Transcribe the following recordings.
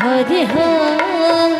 Hơi.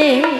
Yeah.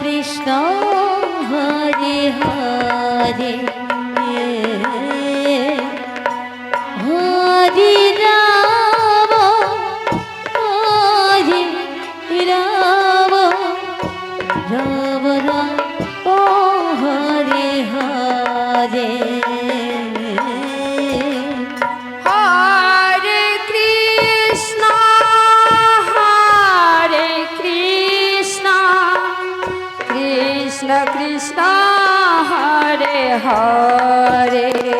Krishna Hare Hare Hare Hare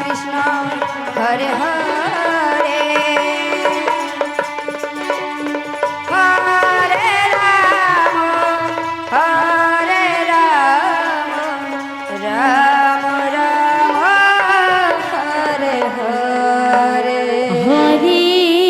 Krishna Hare Hare.